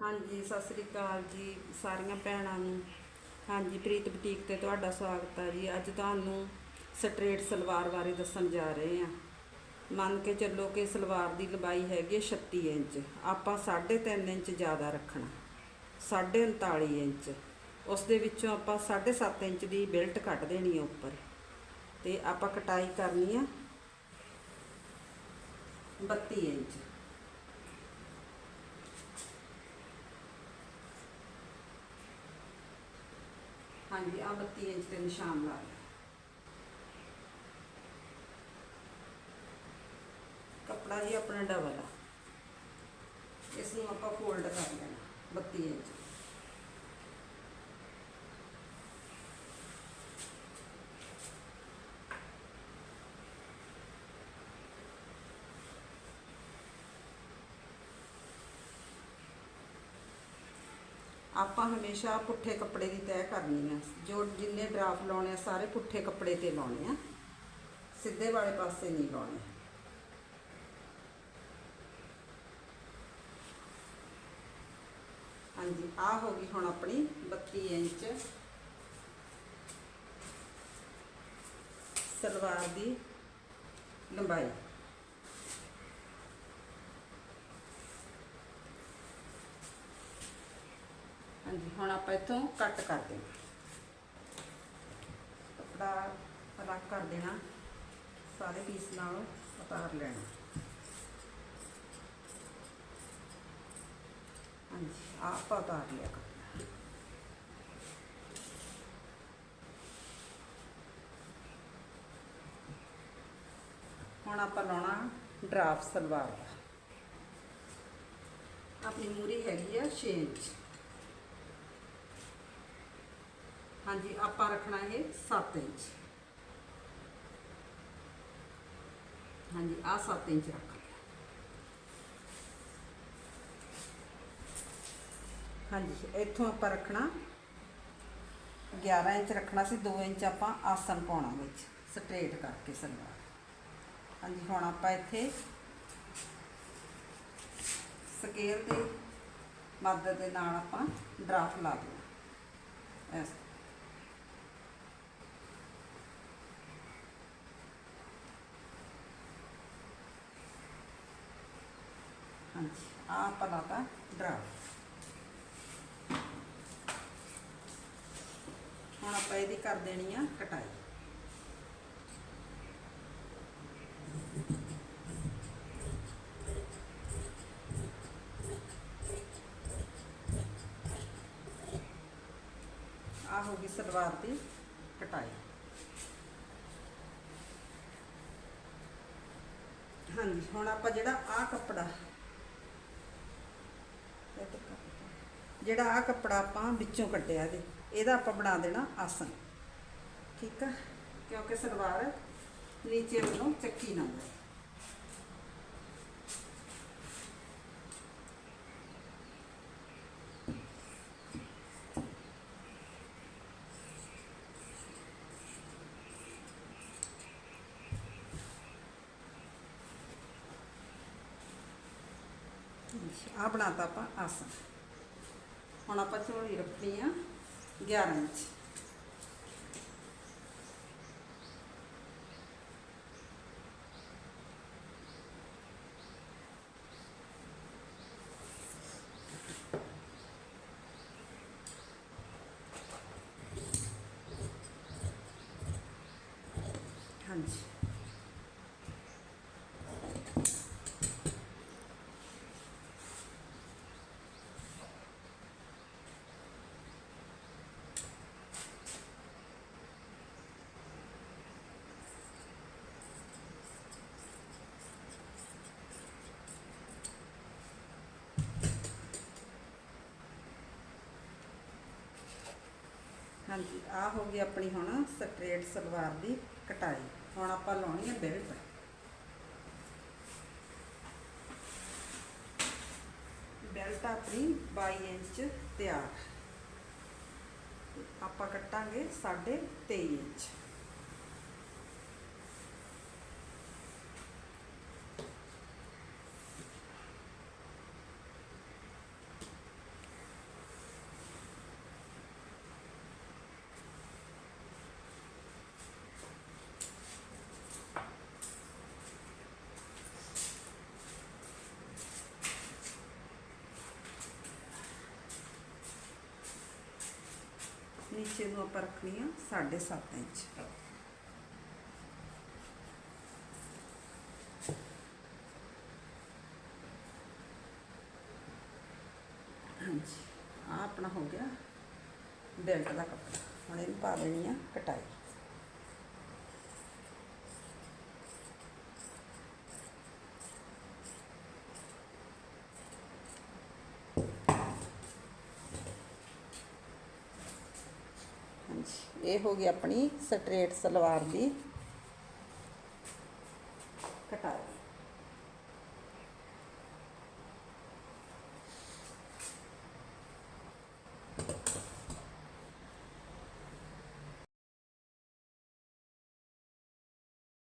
ਹਾਂਜੀ, ਸਤਿ ਸ੍ਰੀ ਅਕਾਲ ਜੀ ਸਾਰੀਆਂ ਭੈਣਾਂ ਨੂੰ। ਹਾਂਜੀ, ਪ੍ਰੀਤ ਬੁਟੀਕ ਤੇ ਤੁਹਾਡਾ ਸਵਾਗਤ ਹੈ ਜੀ। ਅੱਜ ਤੁਹਾਨੂੰ ਸਟ੍ਰੇਟ ਸਲਵਾਰ ਬਾਰੇ ਦੱਸਣ ਜਾ ਰਹੇ ਹਾਂ ਮੰਨ ਕੇ ਚੱਲੋ ਕਿ ਸਲਵਾਰ ਦੀ ਲੰਬਾਈ ਹੈਗੀ ਹੈ 36 ਇੰਚ। ਆਪਾਂ 3.5 ਇੰਚ ਜ਼ਿਆਦਾ ਰੱਖਣਾ 39 ਇੰਚ। ਉਸ ਦੇ ਵਿੱਚੋਂ ਆਪਾਂ 7.5 ਇੰਚ ਦੀ ਬੈਲਟ ਕੱਢ ਦੇਣੀ ਹੈ ਉੱਪਰ। ਤੇ ਆਪਾਂ ਕਟਾਈ ਕਰਨੀ ਆ 32 ਇੰਚ। ਹਾਂਜੀ ਆ 32 ਇੰਚ ਤੇ ਨਿਸ਼ਾਨ ਲਾ ਲਿਆ ਕੱਪੜਾ ਜੀ ਆਪਣਾ ਡਬਲ ਆ। ਇਸ ਨੂੰ ਆਪਾਂ ਫੋਲਡ ਕਰ ਲੈਣਾ 32 ਇੰਚ। ਆਪਾਂ ਹਮੇਸ਼ਾ ਪੁੱਠੇ ਕੱਪੜੇ ਦੀ ਤੈਅ ਕਰਨੀ ਆ। ਜੋ ਜਿੰਨੇ ਡਰਾਫ ਲਾਉਣੇ ਆ, ਸਾਰੇ ਪੁੱਠੇ ਕੱਪੜੇ ਤੇ ਲਾਉਣੇ ਆ। ਸਿੱਧੇ ਵਾਲੇ ਪਾਸੇ ਨਹੀਂ ਲਾਉਣੇ। ਹਾਂਜੀ ਆ ਹੋ ਗਈ ਹੁਣ ਆਪਣੀ 32 ਇੰਚ। ਸਲਵਾਰ ਦੀ ਲੰਬਾਈ। ਹਾਂਜੀ, ਹੁਣ ਆਪਾਂ ਇੱਥੋਂ ਕੱਟ ਕਰ ਦੇਣਾ। ਕੱਪੜਾ ਅਲੱਗ ਕਰ ਦੇਣਾ। ਸਾਰੇ ਪੀਸ ਨਾਲ ਉਤਾਰ ਲੈਣਾ। ਹਾਂਜੀ, ਆਪਾਂ ਉਤਾਰ ਲਿਆ ਕੱਪੜਾ। ਹੁਣ ਆਪਾਂ ਲਾਉਣਾ ਡਰਾਫਟ ਸਲਵਾਰ। ਦਾ ਆਪਣੀ ਮੂਰੀ ਹੈਗੀ ਆ 6 ਇੰਚ। ਹਾਂਜੀ, ਆਪਾਂ ਰੱਖਣਾ ਇਹ 7 ਇੰਚ। ਹਾਂਜੀ ਆ 7 ਇੰਚ ਰੱਖ ਲਿਆ। ਹਾਂਜੀ, ਇੱਥੋਂ ਆਪਾਂ ਰੱਖਣਾ 11 ਇੰਚ ਰੱਖਣਾ ਸੀ 2 ਇੰਚ ਆਪਾਂ ਆਸਨ ਪਾਉਣਾ ਵਿੱਚ, ਸਟ੍ਰੇਟ ਕਰਕੇ ਸਲਵਾਰ। ਹਾਂਜੀ, ਹੁਣ ਆਪਾਂ ਇੱਥੇ ਸਕੇਲ ਦੇ ਮਦਦ ਦੇ ਨਾਲ ਆਪਾਂ ਡਰਾਫਟ ਲਾ ਦੇਣਾ, ਇਸ ਹਾਂਜੀ ਆ ਆਪਾਂ ਲਾਤਾ ਡਰਾਫਟ ਹੁਣ ਆਪਾਂ ਇਹਦੀ ਕਰ ਦੇਣੀ ਆ ਕਟਾਈ। ਆ ਹੋ ਗਈ ਸਲਵਾਰ ਦੀ ਕਟਾਈ। ਹਾਂਜੀ, ਹੁਣ ਆਪਾਂ ਜਿਹੜਾ ਆ ਕੱਪੜਾ ਜਿਹੜਾ ਆ ਕੱਪੜਾ ਆਪਾਂ ਵਿੱਚੋਂ ਕੱਢਿਆ ਇਹਦੇ ਇਹਦਾ ਆਪਾਂ ਬਣਾ ਦੇਣਾ ਆਸਨ ਠੀਕ ਆ? ਕਿਉਂਕਿ ਸਲਵਾਰ ਨੀਚੇ ਵੱਲੋਂ ਚੱਕੀ ਨਾ ਜਾਏ ਆ ਬਣਾਤਾ ਆਪਾਂ ਆਸਨ ਹੁਣ ਆਪਾਂ ਝੋਲੀ ਰੱਖਣੀ ਆ 11 ਇੰਚ ਹਾਂਜੀ ਹਾਂਜੀ ਆ ਹੋ ਗਈ ਆਪਣੀ ਹੁਣ ਸਟ੍ਰੇਟ ਸਲਵਾਰ ਦੀ ਕਟਾਈ। ਹੁਣ ਆਪਾਂ ਲਾਉਣੀ ਹੈ ਬੈਲਟ ਬੈਲਟ ਆਪਣੀ 22 ਇੰਚ ਤਿਆਰ। ਆਪਾਂ ਕੱਟਾਂਗੇ 23.5 ਇੰਚ। ਨੀਚੇ ਨੂੰ ਆਪਾਂ ਰੱਖਣੀ ਆ 7.5 ਇੰਚ। ਹਾਂਜੀ ਆ ਆਪਣਾ ਹੋ ਗਿਆ ਬੈਲਟ ਦਾ ਕੱਪੜਾ। ਹੁਣ ਇਹਨੂੰ ਪਾ ਦੇਣੀ ਆ ਕਟਾਈ ਹਾਂਜੀ ਇਹ ਹੋ ਗਈ ਆਪਣੀ ਸਟ੍ਰੇਟ ਸਲਵਾਰ ਦੀ।